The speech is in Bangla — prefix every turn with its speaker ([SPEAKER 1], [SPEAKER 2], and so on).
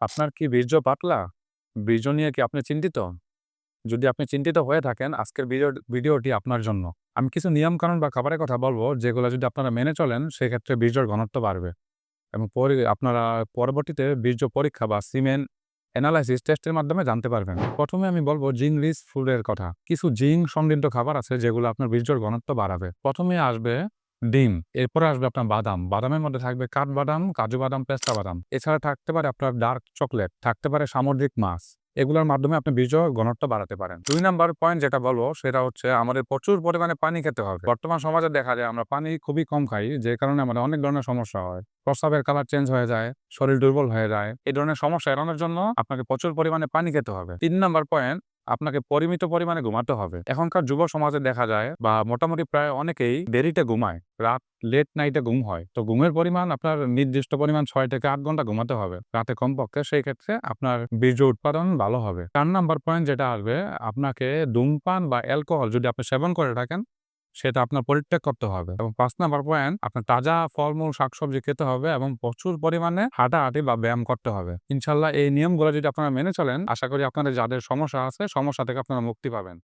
[SPEAKER 1] আপনার কি বীর্য পাতলা? বীর্য নিয়ে কি আপনি চিন্তিত? যদি আপনি চিন্তিত হয়ে থাকেন, আজকের ভিডিও, ভিডিওটি আপনার জন্য। আমি কিছু নিয়মকানুন বা খাবারের কথা বলব, যেগুলো যদি আপনারা মেনে চলেন, সেক্ষেত্রে বীর্যর ঘনত্ব বাড়বে। এবং পরে, আপনারা পরবর্তীতে বীর্য পরীক্ষা বা সিমেন অ্যানালাইসিস টেস্টের মাধ্যমে জানতে পারবেন। প্রথমে আমি বলব জিং রিচ ফুডের কথা। কিছু জিং সমৃদ্ধ খাবার আছে, যেগুলো আপনার বীর্যর ঘনত্ব বাড়াবে। প্রথমে আসবে ডিম, এরপরে আসবে আপনার বাদাম। বাদামের মধ্যে থাকবে কাঠবাদাম, কাজু বাদাম, পেস্তা বাদাম। এছাড়া থাকতে পারে আপনার ডার্ক চকলেট থাকতে পারে সামুদ্রিক মাছ। এগুলোর মাধ্যমে আপনি বীর্য ঘনত্ব বাড়াতে পারেন। দুই নাম্বার পয়েন্ট যেটা বলব সেটা হচ্ছে আমাদের প্রচুর পরিমাণে পানি খেতে হবে। বর্তমান সমাজে দেখা যায় আমরা পানি খুবই কম খাই যে কারণে আমাদের অনেক ধরনের সমস্যা হয়। প্রস্রাবের কালার চেঞ্জ হয়ে যায়, শরীর দুর্বল হয়ে যায়। এই ধরনের সমস্যা এড়ানোর জন্য আপনাকে প্রচুর পরিমাণে পানি খেতে হবে। তিন নাম্বার পয়েন্ট আপনাকে পরিমিত পরিমাণে ঘুমাতে হবে। এখনকার যুব সমাজে দেখা যায় বা মোটামুটি প্রায় অনেকেই দেরিতে ঘুমায়। রাত লেট নাইটে ঘুম হয়। তো ঘুমের পরিমাণ আপনার নির্দিষ্ট পরিমাণ ছয় থেকে আট ঘণ্টা ঘুমাতে হবে রাতে কমপক্ষে। সেই ক্ষেত্রে আপনার বীর্য উৎপাদন ভালো হবে। চার নাম্বার পয়েন্ট যেটা আসবে, আপনাকে ধূমপান বা অ্যালকোহল যদি আপনি সেবন করে থাকেন সেটা আপনার পরিত্যাগ করতে হবে। এবং পাঁচ নাম্বার পয়েন্ট আপনার তাজা ফলমূল, শাকসবজি খেতে হবে এবং প্রচুর পরিমাণে হাঁটাহাঁটি বা ব্যায়াম করতে হবে। ইনশাল্লাহ এই নিয়মগুলো যদি আপনারা মেনে চলেন আশা করি আপনাদের যাদের সমস্যা আছে সমস্যা থেকে আপনারা মুক্তি পাবেন।